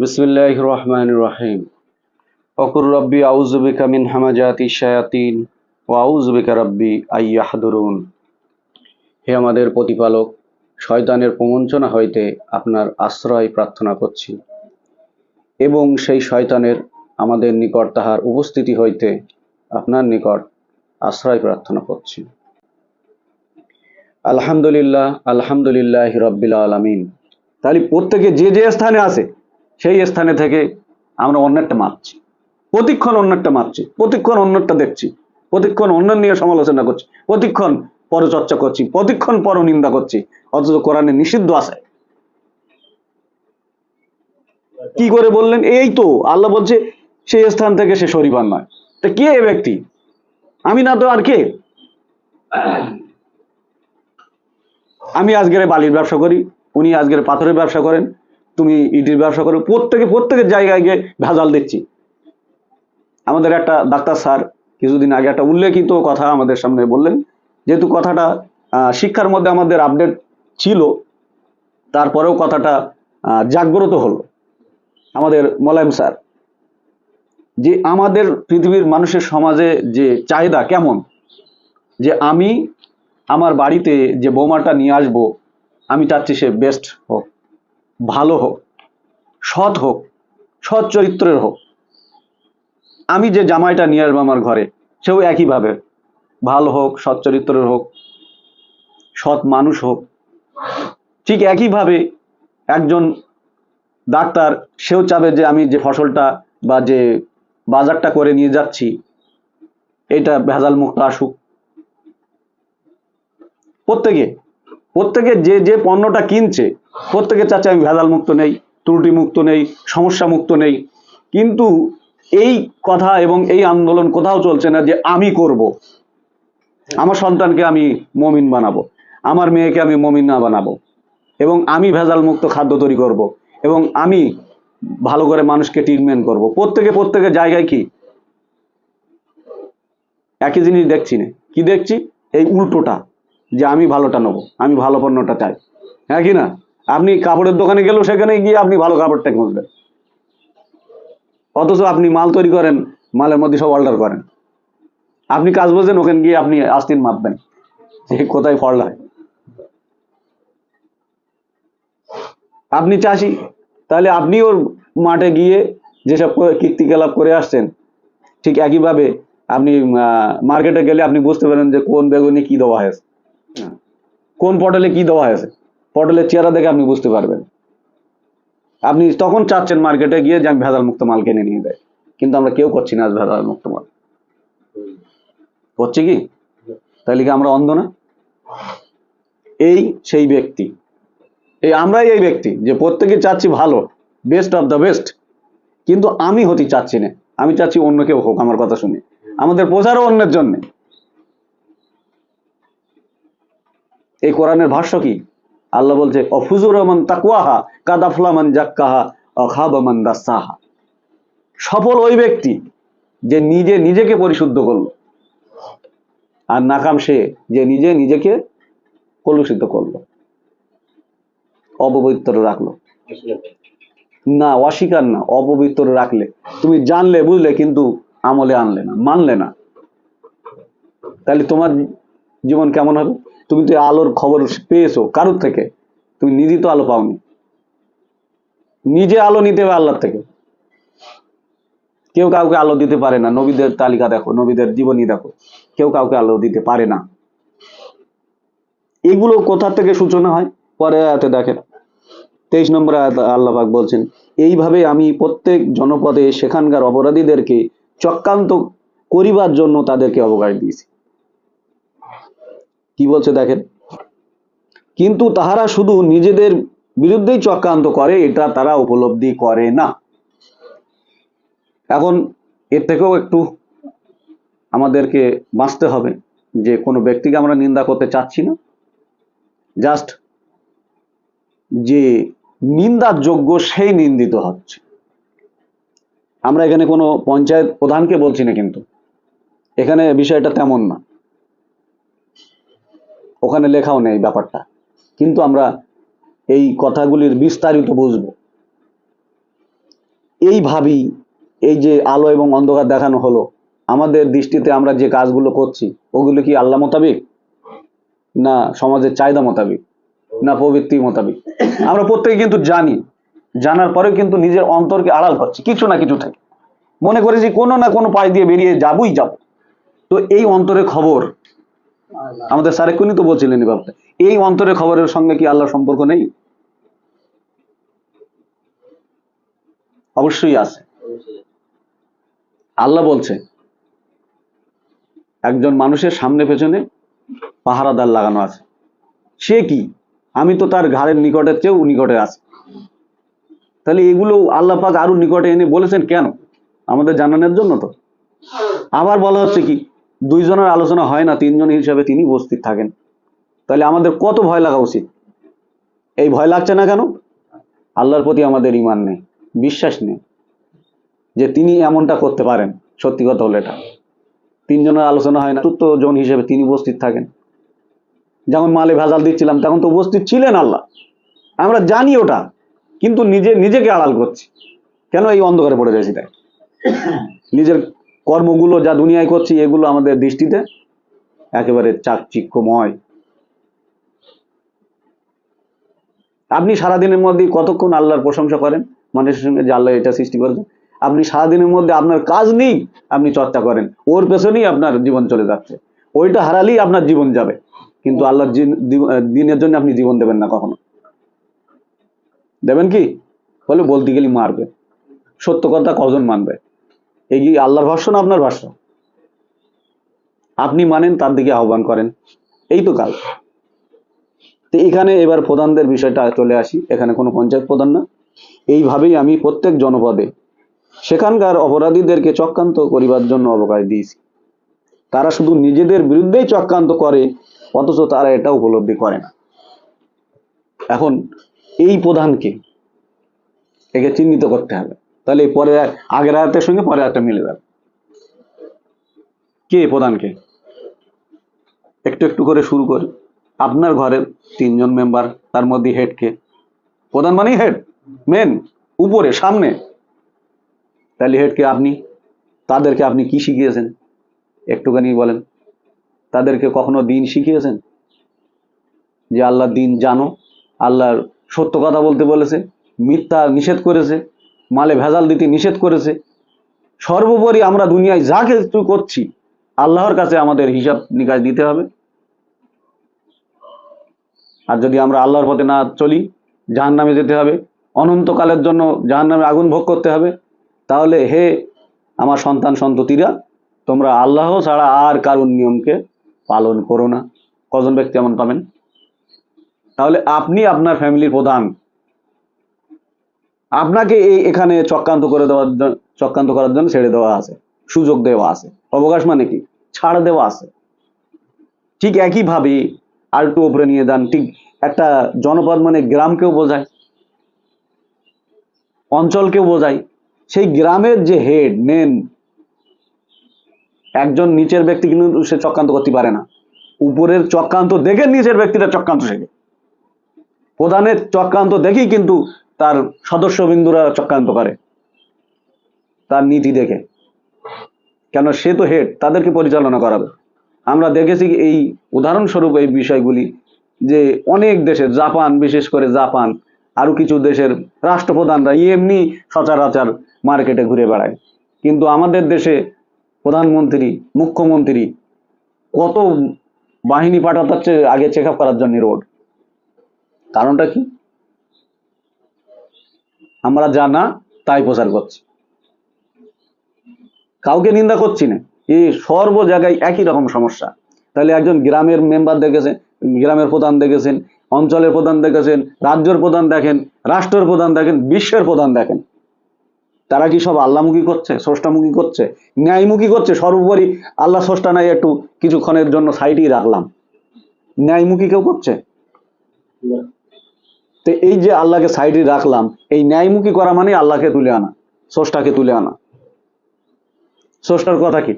বিসমিল্লাহ রহমান রহিম অকুর রব্বি আউজুবিকা মিন হামাজাতি শায়াতিন ও আউজুবিকা রব্বি আইয়াহাদুরুন হে আমাদের প্রতিপালক, শয়তানের প্রবঞ্চনা হইতে আপনার আশ্রয় প্রার্থনা করছি। এবং সেই শয়তানের আমাদের নিকট তাহার উপস্থিতি হইতে আপনার নিকট আশ্রয় প্রার্থনা করছি। আলহামদুলিল্লাহ আলহামদুলিল্লাহ রব্বিল আলমিন। তাহলে প্রত্যেকে যে যে স্থানে আছে সেই স্থানে থেকে আমরা অন্যেরটা মাপছি প্রতিক্ষণ অন্যেরটা মাপছি প্রতিক্ষণ অন্যেরটা দেখছি, প্রতিক্ষণ অন্যের নিয়ে সমালোচনা করছি, প্রতিক্ষণ পরচর্চা করছি, প্রতিক্ষণ পরনিন্দা করছি, অথচ কোরআনে নিষিদ্ধ আছে। কি করে বললেন? এই তো আল্লাহ বলছে, সেই স্থান থেকে সে শরীফান নয়। তা কে এ ব্যক্তি? আমি না তো আর কে? আমি আজকের বালির ব্যবসা করি, উনি আজকের পাথরের ব্যবসা করেন তুমি ইটির ব্যবসা করো, প্রত্যেকে, প্রত্যেকের জায়গায় গিয়ে ভেজাল দিচ্ছি। আমাদের একটা ডাক্তার স্যার কিছুদিন আগে একটা উল্লেখিত কথা আমাদের সামনে বললেন, যেহেতু কথাটা শিক্ষার মধ্যে আমাদের আপডেট ছিল, তারপরেও কথাটা জাগ্রত হলো। আমাদের মোলায়েম স্যার, যে আমাদের পৃথিবীর মানুষের সমাজে যে চাহিদা কেমন, যে আমি আমার বাড়িতে যে বোমাটা নিয়ে আসব, আমি চাচ্ছি সে বেস্ট হোক। ভালো হোক, সৎ হোক, সৎ চরিত্রের হোক। আমি যে জামাইটা নিয়ে আসব আমার ঘরে, সেও একইভাবে ভালো হোক, সৎ চরিত্রের হোক, সৎ মানুষ হোক, ঠিক একইভাবে একজন ডাক্তার, সেও চাবে যে আমি যে ফসলটা বা যে বাজারটা করে নিয়ে যাচ্ছি, এটা ভেজাল মুক্ত আসুক। প্রত্যেকে প্রত্যেকে যে যে পণ্যটা কিনছে প্রত্যেকে চাচ্ছে আমি ভেজাল মুক্ত নেই ত্রুটি মুক্ত নেই সমস্যা মুক্ত নেই। কিন্তু এই কথা এবং এই আন্দোলন কোথাও চলছে না যে আমি করব। আমার সন্তানকে আমি মমিন বানাবো, আমার মেয়েকে আমি মমিন না বানাবো এবং আমি ভেজাল মুক্ত খাদ্য তৈরি করব এবং আমি ভালো করে মানুষকে ট্রিটমেন্ট করব। প্রত্যেকে প্রত্যেকের জায়গায় কি? একই জিনিস দেখছি না। কি দেখছি? এই উল্টোটা, যে আমি ভালোটা নেব, আমি ভালো পণ্যটা চাই। হ্যাঁ কি না? আপনি কাপড়ের দোকানে গেলেও সেখানে গিয়ে আপনি ভালো কাপড়টা খুঁজবেন। অথচ আপনি মাল তৈরি করেন, মালের মধ্যে সব অর্ডার করেন। আপনি কাজ বোঝেন, ওখানে গিয়ে আপনি আস্তিন মাপবেন যে কোথায় ফল হয়। আপনি চাষি, তাহলে আপনি ওর মাঠে গিয়ে যেসব করে- কীর্তিকলাপ করে আসছেন, ঠিক একইভাবে আপনি মার্কেটে গেলে আপনি বুঝতে পারেন যে কোন বেগুনে কি দেওয়া হয়েছে। কোন পটলে কি দেওয়া হয়েছে। পটলের চেহারা দেখে আপনি বুঝতে পারবেন। আপনি তখন চাচ্ছেন মার্কেটে গিয়ে যে আমি ভেজাল মুক্ত মাল কিনে নিয়ে দেয় কিন্তু আমরা কেউ করছি না আজ ভেজাল মুক্ত মাল। করছি কি? তাহলে কি আমরা অন্ধ না? এই সেই ব্যক্তি। এই আমরাই এই ব্যক্তি যে প্রত্যেকে চাচ্ছি ভালো বেস্ট অফ দ্য বেস্ট কিন্তু আমি হতে চাচ্ছি না। আমি চাচ্ছি অন্য কেউ হোক, আমার কথা শুনে। আমাদের প্রচারও অন্যের জন্য। এই কোরআনের ভাষ্য কি? আল্লাহ বলছে, অফুজুর রহমান তাকুয়াহা কাদাফলামান জাক্কাহা অখাবামান দাসাহা। সফল ওই ব্যক্তি যে নিজে নিজেকে পরিশুদ্ধ করল, আর নাকাম সে যে নিজে নিজেকে কলুষিত করল, অপবিত্র রাখল। না, অস্বীকার না, অপবিত্র রাখলে। তুমি জানলে, বুঝলে, কিন্তু আমলে আনলে না, মানলে না। তাহলে তোমার জীবন কেমন হবে? তুমি তো আলোর খবর পেয়েছ, কারোর থেকে? তুমি নিজে তো আলো পাওনি। নিজে আলো নিতে হবে আল্লাহর থেকে। কেউ কাউকে আলো দিতে পারে না। নবীদের তালিকা দেখো, নবীদের জীবনী দেখো। কেউ কাউকে আলো দিতে পারে না। এগুলো কোথা থেকে সূচনা হয়? পরে আয়াতে দেখেন। তেইশ নম্বর আয়াত আল্লাহ পাক বলছেন এইভাবে আমি প্রত্যেক জনপদে সেখানকার অপরাধীদেরকে চক্রান্ত করিবার জন্য তাদেরকে অবকাশ দিয়েছি। কি বলছে দেখেন? কিন্তু তাহারা শুধু নিজেদের বিরুদ্ধেই চক্রান্ত করে, এটা তারা উপলব্ধি করে না। এখন এর থেকেও একটু আমাদেরকে বাঁচতে হবে, যে কোনো ব্যক্তিকে আমরা নিন্দা করতে চাচ্ছি না। জাস্ট যে নিন্দার যোগ্য সেই নিন্দিত হচ্ছে। আমরা এখানে কোনো পঞ্চায়েত প্রধানকে বলছি না কিন্তু। এখানে বিষয়টা তেমন না। ওখানে লেখাও নেই ব্যাপারটা। কিন্তু আমরা এই কথাগুলির বিস্তারিত বুঝব। এইভাবেই এই যে আলো এবং অন্ধকার দেখানো হলো, আমাদের দৃষ্টিতে আমরা যে কাজগুলো করছি, ওগুলো কি আল্লাহ মোতাবিক? না সমাজের চাহিদা মোতাবিক? না প্রবৃত্তি মোতাবিক? আমরা প্রত্যেকে কিন্তু জানি। জানার পরেও কিন্তু নিজের অন্তরকে আড়াল করছি, কিছু না কিছু থেকে। মনে করেছি কোনো না কোনো পাশ দিয়ে বেরিয়ে যাবই যাব। তো এই অন্তরের খবর আমাদের সারেকুনি তো বলছিলেন এই এই অন্তরের খবরের সঙ্গে কি আল্লাহর সম্পর্ক নেই? অবশ্যই আছে। আল্লাহ বলছে, একজন মানুষের সামনে পেছনে পাহারাদার লাগানো আছে। সে কি? আমি তো তার ঘাড়ের নিকটের চেয়েও নিকটে আছি। তাহলে এগুলো আল্লাহ পাক আরও নিকটে এনে বলেছেন কেন? আমাদের জানানোর জন্য তো। আবার বলা হচ্ছে কি? দুইজনের আলোচনা হয় না, তিনজন হিসাবে তিনি উপস্থিত থাকেন। তাহলে আমাদের কত ভয় লাগা উচিত? এই ভয় লাগছে না কেন? আল্লাহর প্রতি আমাদের ইমান নেই, বিশ্বাস নেই যে তিনি এমনটা করতে পারেন, সত্যি কথা হলো এটা। তিনজনের আলোচনা হয় না চতুর্থ জন হিসেবে তিনি উপস্থিত থাকেন। যেমন মালে ভেজাল দিচ্ছিলাম, তখন তো উপস্থিত ছিলেন আল্লাহ। আমরা জানি ওটা, কিন্তু নিজে, নিজেকে আড়াল করছি। কেন এই অন্ধকারে পড়ে যাচ্ছি তাই? নিজের কর্মগুলো যা দুনিয়ায় করছি, এগুলো আমাদের দৃষ্টিতে একেবারে চাকচিক্যময়। আপনি সারাদিনের মধ্যে কতক্ষণ আল্লাহর প্রশংসা করেন? মানুষের সঙ্গে যে আল্লাহ এটা সৃষ্টি করেছেন। আপনি সারাদিনের মধ্যে আপনার কাজ নেই আপনি চর্চা করেন। ওর পেছনেই আপনার জীবন চলে যাচ্ছে। ওইটা হারালেই আপনার জীবন যাবে। কিন্তু আল্লাহর দিনের জন্য আপনি জীবন দেবেন না কখনো। দেবেন কি? বলে বলতে গেলে মারবে। সত্য কথা কজন মানবে? এই আল্লাহর ভাষ্য না আপনার ভাষ্য? আপনি মানেন, তার দিকে আহ্বান করেন। এই তো কাজ তো এখানে এবার প্রধানদের বিষয়টা চলে আসি। এখানে কোনো পঞ্চায়েত প্রধান না। এইভাবেই আমি প্রত্যেক জনপদে সেখানকার অপরাধীদেরকে চক্রান্ত করিবার জন্য অবকাশ দিয়েছি। তারা শুধু নিজেদের বিরুদ্ধেই চক্রান্ত করে, অথচ তারা এটা উপলব্ধি করে না। এখন এই প্রধানকে একে চিহ্নিত করতে হবে। তাহলে এই পরে আগের আয়াতের সঙ্গে পরে আয়াতটা মিলে যাবে। কে প্রধানকে? একটু একটু করে শুরু করি। আপনার ঘরের তিনজন মেম্বার তার মধ্যে হেড কে? প্রধান মানেই হেড মেন উপরে, সামনে। তাহলে হেড কে আপনি? তাদেরকে আপনি কি শিখিয়েছেন? একটুখানি বলেন। তাদেরকে কখনো দিন শিখিয়েছেন? যে আল্লাহর দিন জানো, আল্লাহর সত্য কথা বলতে বলেছে, মিথ্যা নিষেধ করেছে মালে ভেজাল দিতে নিষেধ করেছে। সর্বোপরি আমরা দুনিয়ায় যা কিছু করছি, আল্লাহর কাছে আমাদের হিসাব নিকাশ দিতে হবে। আর যদি আমরা আল্লাহর পথে না চলি জাহান নামে যেতে হবে। অনন্তকালের জন্য জাহান নামে আগুন ভোগ করতে হবে। তাহলে হে আমার সন্তান, সন্ততিরা, তোমরা আল্লাহ ছাড়া আর কারুন নিয়মকে পালন করো না। কজন ব্যক্তি এমন পাবেন? তাহলে আপনি আপনার ফ্যামিলির প্রধান। আপনাকে এই এখানে চক্রান্ত করে দেওয়ার চক্রান্ত করার জন্য ছেড়ে দেওয়া আছে, সুযোগ দেওয়া আছে। অবকাশ মানে কি? ছাড় দেওয়া আছে। ঠিক একইভাবে আর একটু উপরে নিয়ে যান, ঠিক একটা জনপদ মানে গ্রামকেও বোঝায়, অঞ্চলকেও বোঝায়। সেই গ্রামের যে হেড মেন একজন নিচের ব্যক্তি কিন্তু সে চক্রান্ত করতে পারে না। উপরের চক্রান্ত দেখে নিচের ব্যক্তিটা চক্রান্ত শেখে। প্রধানের চক্রান্ত দেখেই কিন্তু তার সদস্যবিন্দুরা চক্রান্ত করে তার নীতি দেখে। কেন সে তো হেড তাদেরকে পরিচালনা করাবে। আমরা দেখেছি এই উদাহরণস্বরূপ এই বিষয়গুলি যে অনেক দেশের, জাপান, বিশেষ করে জাপান আরও কিছু দেশের রাষ্ট্রপ্রধানরা এমনি সচরাচর মার্কেটে ঘুরে বেড়ায়। কিন্তু আমাদের দেশে প্রধানমন্ত্রী, মুখ্যমন্ত্রী কত বাহিনী পাঠাতে আগে চেক আপ করার জন্য রোড কারণটা কি? আমরা জানা তাই প্রচার করছি। কাউকে নিন্দা করছি না। এই সর্ব জায়গায় একই রকম সমস্যা। তাহলে একজন গ্রামের মেম্বার দেখেছেন, গ্রামের প্রধান দেখেছেন, অঞ্চলের প্রধান দেখেছেন, রাজ্যের প্রধান দেখেন, রাষ্ট্রের প্রধান দেখেন, বিশ্বের প্রধান দেখেন। তারা কি সব আল্লাহমুখী করছে, স্রষ্টামুখী করছে? ন্যায়মুখী করছে? সর্বোপরি আল্লাহ স্রষ্টা নাই, একটু কিছুক্ষণের জন্য সাইডেই রাখলাম। ন্যায়মুখী কেউ করছে? তো এই যে আল্লাহকে সাইডে রাখলাম, এই ন্যায়মুখী করা মানে আল্লাহকে তুলে আনা, স্রষ্টাকে তুলে আনা। স্রষ্টার কথা কি?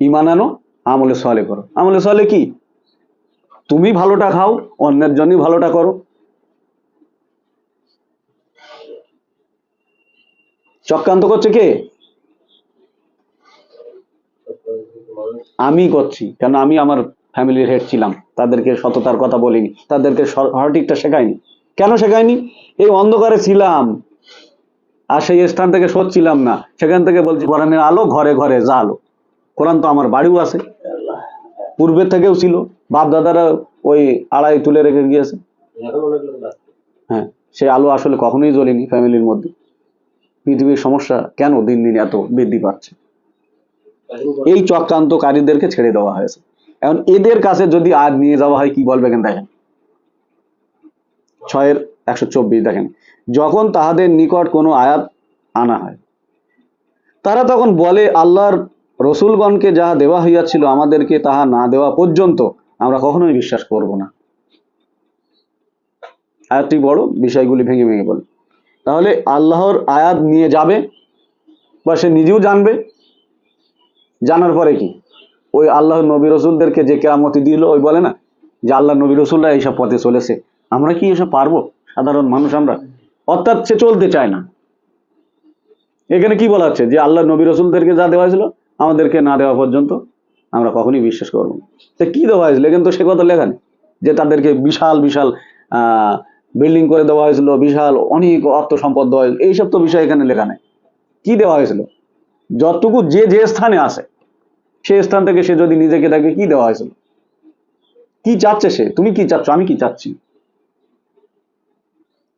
ইমান আনো, আমলে সলে করো। আমলে সলে কি? তুমি ভালোটা খাও, অন্যের জন্যই ভালোটা করো। চক্রান্ত করছে কে? আমি করছি, কেন আমি আমার ফ্যামিলির হেড ছিলাম। তাদেরকে সততার কথা বলিনি। তাদেরকে সঠিকটা শেখাইনি। কেন শেখাইনি? এই অন্ধকারে ছিলাম। আর সেই স্থান থেকে সরছিলাম না। সেখান থেকে বলছি, কোরআনের আলো ঘরে ঘরে যা আলো কোরআন তো আমার বাড়িও আছে। পূর্বের থেকেও ছিল। বাপ দাদারা ওই আড়াই তুলে রেখে গিয়েছে। হ্যাঁ সেই আলো আসলে কখনোই জ্বলেনি ফ্যামিলির মধ্যে। পৃথিবীর সমস্যা কেন দিন দিন এত বৃদ্ধি পাচ্ছে? এই চক্রান্তকারীদেরকে ছেড়ে দেওয়া হয়েছে। এখন এদের কাছে যদি আজ নিয়ে যাওয়া হয়, কি বলবে কেন দেখেন? ছয়ের একশো চব্বিশ দেখেন। যখন তাহাদের নিকট কোনো আয়াত আনা হয়, তারা তখন বলে, আল্লাহর রসুলগণকে যাহা দেওয়া হইয়াছিল আমাদেরকে তাহা না দেওয়া পর্যন্ত আমরা কখনোই বিশ্বাস করব না। আয়াতটি বড়, বিষয়গুলি ভেঙে ভেঙে বলে। তাহলে আল্লাহর আয়াত নিয়ে যাবে বা সে নিজেও জানবে, জানার পরে কি? ওই আল্লাহ নবী রসুলদেরকে যে কেরামতি দিল, ওই বলে না, যে আল্লাহ নবী রসুলরা এইসব পথে চলেছে। আমরা কি এসব পারব? সাধারণ মানুষ আমরা। অর্থাৎ সে চলতে চায় না। এখানে কি বলা হচ্ছে? যে আল্লাহ নবী রসুলদেরকে যা দেওয়া হয়েছিল, আমাদেরকে না দেওয়া পর্যন্ত আমরা কখনোই বিশ্বাস করব না। তো কি দেওয়া হয়েছিল? এখানে তো সে কথা লেখা নেই। যে তাদেরকে বিশাল বিশাল বিল্ডিং করে দেওয়া হয়েছিল, বিশাল, অনেক অর্থ সম্পদ দেওয়া হয়েছিল। এইসব তো বিষয় এখানে লেখা নেই। কি দেওয়া হয়েছিল? যতটুকু যে যে স্থানে আছে সেই স্থান থেকে সে যদি নিজেকে দেখে কি দেওয়া হয়েছিল? কি চাচ্ছে সে? তুমি কি চাচ্ছ? আমি কি চাচ্ছি?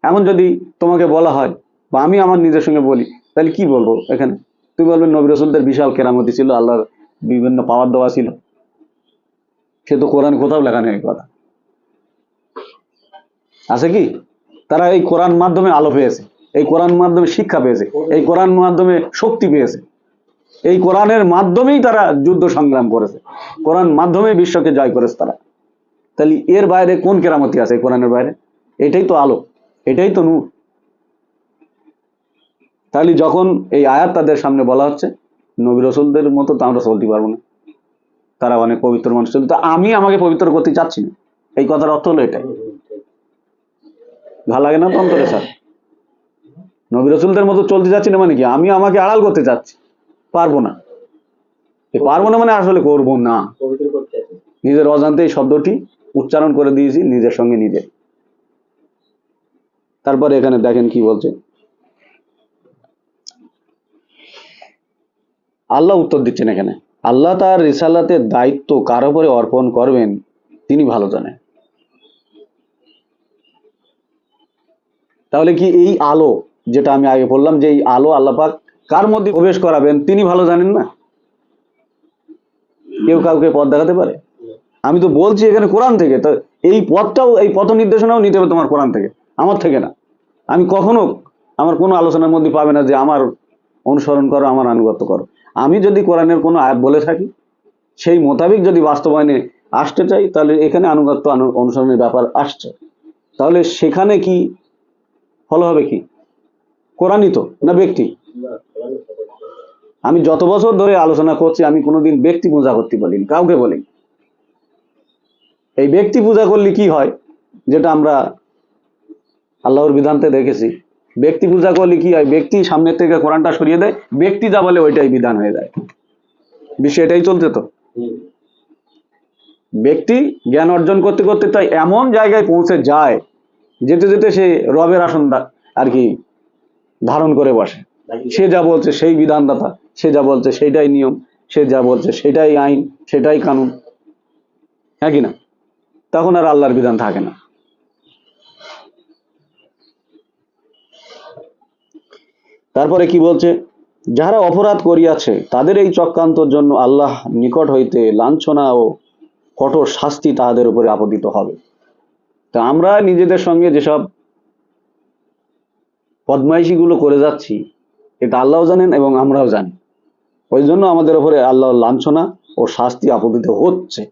এমন যদি তোমাকে বলা হয়, বা আমি আমার নিজের সঙ্গে বলি, তাহলে কি বলব এখানে? তুমি বলবে, নবী রসুলদের বিশাল কেরামতি ছিল, আল্লাহর বিভিন্ন পাওয়ার দেওয়া ছিল। সে তো কোরআন কোথাও লেখা নেই কথা। আছে কি? তারা এই কোরআন মাধ্যমে আলো পেয়েছে, এই কোরআন মাধ্যমে শিক্ষা পেয়েছে, এই কোরআন মাধ্যমে শক্তি পেয়েছে। এই কোরআনের মাধ্যমেই তারা যুদ্ধ সংগ্রাম করেছে। কোরআন মাধ্যমে বিশ্বকে জয় করেছে তারা। তাহলে এর বাইরে কোন কেরামতি আছে কোরআনের বাইরে? এটাই তো আলো, এটাই তো নূর। তাহলে যখন এই আয়াত তাদের সামনে বলা হচ্ছে, নবী রসুলদের মতো তো আমরা চলতে পারব না। তারা অনেক পবিত্র মানুষ। ছিল তো আমি আমাকে পবিত্র করতে চাচ্ছি না। এই কথার অর্থ হলো এটাই। ভালো লাগে না তো অন্তরে স্যার? নবী রসুলদের মতো চলতে চাচ্ছি না মানে কি? আমি আমাকে আড়াল করতে চাচ্ছি। পারব না। পারব না মানে আসলে করব না। নিজের অজান্তে এই শব্দটি উচ্চারণ করে দিয়েছি নিজের সঙ্গে নিজে। তারপরে এখানে দেখেন কি বলছে। আল্লাহ উত্তর দিচ্ছেন এখানে। আল্লাহ তার রিসালাতের দায়িত্ব কার উপরে অর্পণ করবেন তিনি ভালো জানেন। তাহলে কি এই আলো যেটা আমি আগে বললাম যে এই আলো আল্লাহ পাক কার মধ্যে প্রবেশ করাবেন তিনি ভালো জানেন না? কেউ কাউকে পথ দেখাতে পারে? আমি তো বলছি এখানে কোরআন থেকে, তো এই পথটাও, এই পথ নির্দেশনাও নিতে হবে তোমার কোরআন থেকে, আমার থেকে না। আমি কখনো আমার কোনো আলোচনার মধ্যে পাবে না যে আমার অনুসরণ করো, আমার আনুগত্য করো। আমি যদি কোরআনের কোনো আয়াত বলে থাকি, সেই মোতাবেক যদি বাস্তবায়নে আসতে চাই, তাহলে এখানে আনুগত্য অনুসরণের ব্যাপার আসছে। তাহলে সেখানে কি ফলো হবে কি? কোরআনই তো, না ব্যক্তি? আমি যত বছর ধরে আলোচনা করছি, আমি কোনোদিন ব্যক্তি পূজা করতে বলিনি, কাউকে বলিনি। এই ব্যক্তি পূজা করলে কি হয়, যেটা আমরা আল্লাহর বিধানতে দেখেছি, ব্যক্তি পূজা করলে কি হয়, ব্যক্তি সামনের থেকে কোরআনটা সরিয়ে দেয়, ব্যক্তি যা বলে ওইটাই বিধান হয়ে যায়। বিশ্বে এটাই চলছে তো। ব্যক্তি জ্ঞান অর্জন করতে করতে তাই এমন জায়গায় পৌঁছে যায়, যেতে যেতে সে রবের আসন আর কি ধারণ করে বসে। সে যা বলছে সেই বিধানদাতা, সে যা বলছে সেটাই নিয়ম, সে যা বলছে সেটাই আইন, সেটাই কানুন। হ্যাঁ কি না? তখন আর আল্লাহর বিধান থাকে না। তারপরে কি বলছে? যারা অপরাধ করিয়াছে, তাদের এই চক্রান্তর জন্য আল্লাহ নিকট হইতে লাঞ্ছনা ও কঠোর শাস্তি তাহাদের উপরে আপতিত হবে। তা আমরা নিজেদের সঙ্গে যেসব বদমাইশিগুলো করে যাচ্ছি এটা আল্লাহও জানেন এবং আমরাও জানি। ওই জন্য আমাদের উপরে আল্লাহর লাঞ্ছনা ও শাস্তি আপতিত হচ্ছে।